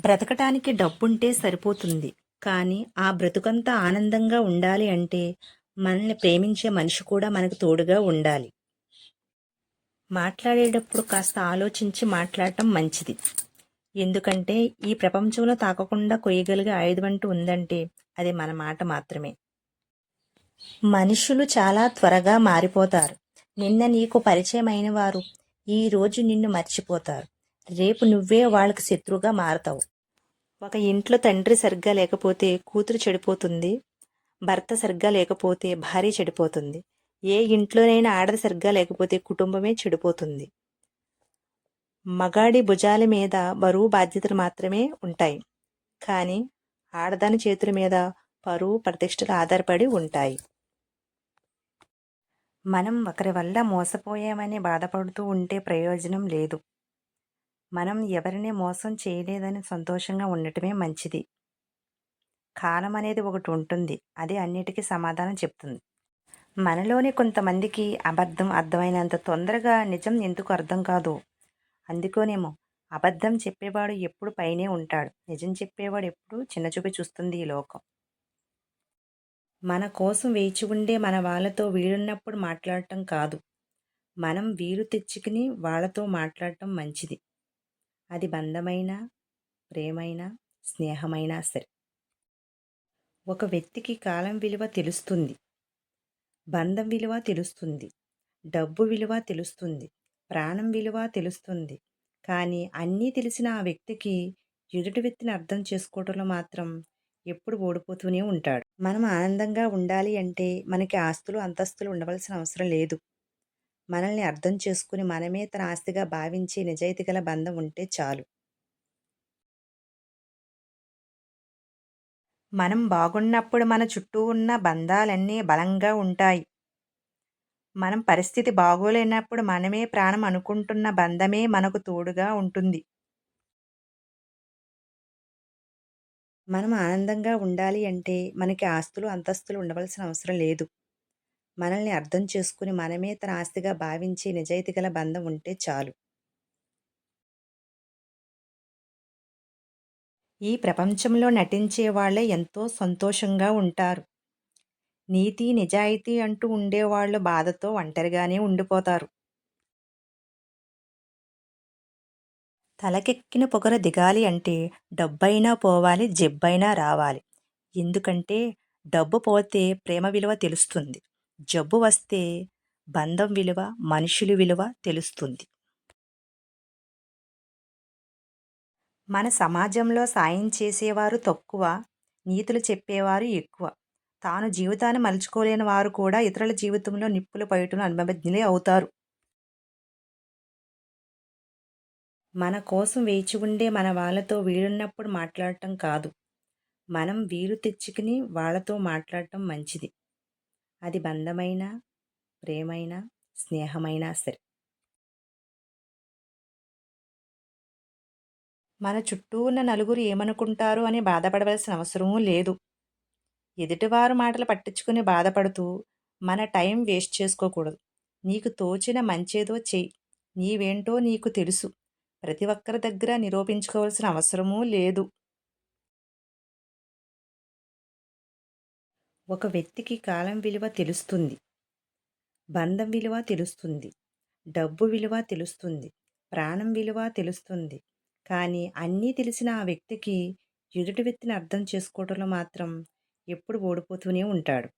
బ్రతకటానికి డబ్బుంటే సరిపోతుంది. కానీ ఆ బ్రతుకంతా ఆనందంగా ఉండాలి అంటే మనల్ని ప్రేమించే మనిషి కూడా మనకు తోడుగా ఉండాలి. మాట్లాడేటప్పుడు కాస్త ఆలోచించి మాట్లాడటం మంచిది. ఎందుకంటే ఈ ప్రపంచంలో తాకకుండా కొయ్యగలిగే ఆయుధం అంటూ ఉందంటే అది మన మాట మాత్రమే. మనుషులు చాలా త్వరగా మారిపోతారు. నిన్న నీకు పరిచయమైన వారు ఈ రోజు నిన్ను మర్చిపోతారు. రేపు నువ్వే వాళ్ళకి శత్రువుగా మారతావు. ఒక ఇంట్లో తండ్రి సరిగ్గా లేకపోతే కూతురు చెడిపోతుంది భర్త సరిగ్గా లేకపోతే భార్య చెడిపోతుంది ఏ ఇంట్లోనైనా ఆడది సరిగ్గా లేకపోతే కుటుంబమే చెడిపోతుంది. మగాడి భుజాల మీద బరువు బాధ్యతలు మాత్రమే ఉంటాయి కానీ ఆడదాని చేతుల మీద పరువు ప్రతిష్టలు ఆధారపడి ఉంటాయి. మనం ఒకరి వల్ల మోసపోయామని బాధపడుతూ ఉంటే ప్రయోజనం లేదు. మనం ఎవరిని మోసం చేయలేదని సంతోషంగా ఉండటమే మంచిది. కాలం అనేది ఒకటి ఉంటుంది. అది అన్నిటికీ సమాధానం చెప్తుంది. మనలోని కొంతమందికి అబద్ధం అర్థమైనంత తొందరగా నిజం ఎందుకు అర్థం కాదు? అందుకోనేమో అబద్ధం చెప్పేవాడు ఎప్పుడు పైనే ఉంటాడు. నిజం చెప్పేవాడు ఎప్పుడు చిన్నచూపి చూస్తుంది ఈ లోకం. మన కోసం వేచి ఉండే మన వాళ్ళతో వీలున్నప్పుడు మాట్లాడటం కాదు. మనం వీలు తెచ్చుకుని వాళ్ళతో మాట్లాడటం మంచిది. అది బంధమైనా ప్రేమైనా స్నేహమైనా సరే. ఒక వ్యక్తికి కాలం విలువ తెలుస్తుంది. బంధం విలువ తెలుస్తుంది. డబ్బు విలువ తెలుస్తుంది. ప్రాణం విలువ తెలుస్తుంది. కానీ అన్నీ తెలిసిన ఆ వ్యక్తికి ఎదుటి వ్యక్తిని అర్థం చేసుకోవడంలో మాత్రం ఎప్పుడు ఓడిపోతూనే ఉంటాడు. మనం ఆనందంగా ఉండాలి అంటే మనకి ఆస్తులు అంతస్తులు ఉండవలసిన అవసరం లేదు. మనల్ని అర్థం చేసుకుని మనమే తన ఆస్తిగా భావించి నిజాయితీ గల బంధం ఉంటే చాలు. మనం బాగున్నప్పుడు మన చుట్టూ ఉన్న బంధాలన్నీ బలంగా ఉంటాయి. మనం పరిస్థితి బాగోలేనప్పుడు మనమే ప్రాణం అనుకుంటున్న బంధమే మనకు తోడుగా ఉంటుంది. మనం ఆనందంగా ఉండాలి అంటే మనకి ఆస్తులు అంతస్తులు ఉండవలసిన అవసరం లేదు. మనల్ని అర్థం చేసుకుని మనమే తన ఆస్తిగా భావించి నిజాయితీ గల బంధం ఉంటే చాలు. ఈ ప్రపంచంలో నటించే వాళ్ళే ఎంతో సంతోషంగా ఉంటారు. నీతి నిజాయితీ అంటూ ఉండేవాళ్ళు బాధతో ఒంటరిగానే ఉండిపోతారు. తలకెక్కిన పొగర దిగాలి అంటే డబ్బైనా పోవాలి జబ్బైనా రావాలి. ఎందుకంటే డబ్బు పోతే ప్రేమ విలువ తెలుస్తుంది. జబ్బు వస్తే బంధం విలువ మనుషులు విలువ తెలుస్తుంది. మన సమాజంలో సాయం చేసేవారు తక్కువ నీతులు చెప్పేవారు ఎక్కువ. తాను జీవితాన్ని మలుచుకోలేని వారు కూడా ఇతరుల జీవితంలో నిప్పుల పైటును అనుభవజ్ఞులే అవుతారు. మన కోసం వేచి ఉండే మన వాళ్ళతో వీలున్నప్పుడు మాట్లాడటం కాదు. మనం వీలు తెచ్చుకుని వాళ్ళతో మాట్లాడటం మంచిది. అది బంధమైనా ప్రేమైనా స్నేహమైనా సరే. మన చుట్టూ ఉన్న నలుగురు ఏమనుకుంటారు అని బాధపడవలసిన అవసరమూ లేదు. ఎదుటివారు మాటలు పట్టించుకుని బాధపడుతూ మన టైం వేస్ట్ చేసుకోకూడదు. నీకు తోచిన మంచేదో చెయ్యి నీవేంటో నీకు తెలుసు. ప్రతి ఒక్కరి దగ్గర నిరూపించుకోవాల్సిన అవసరమూ లేదు. ఒక వ్యక్తికి కాలం విలువ తెలుస్తుంది. బంధం విలువ తెలుస్తుంది. డబ్బు విలువ తెలుస్తుంది. ప్రాణం విలువ తెలుస్తుంది. కానీ అన్నీ తెలిసిన ఆ వ్యక్తికి ఎదుటి వ్యక్తిని అర్థం చేసుకోవడంలో మాత్రం ఎప్పుడు ఓడిపోతూనే ఉంటాడు.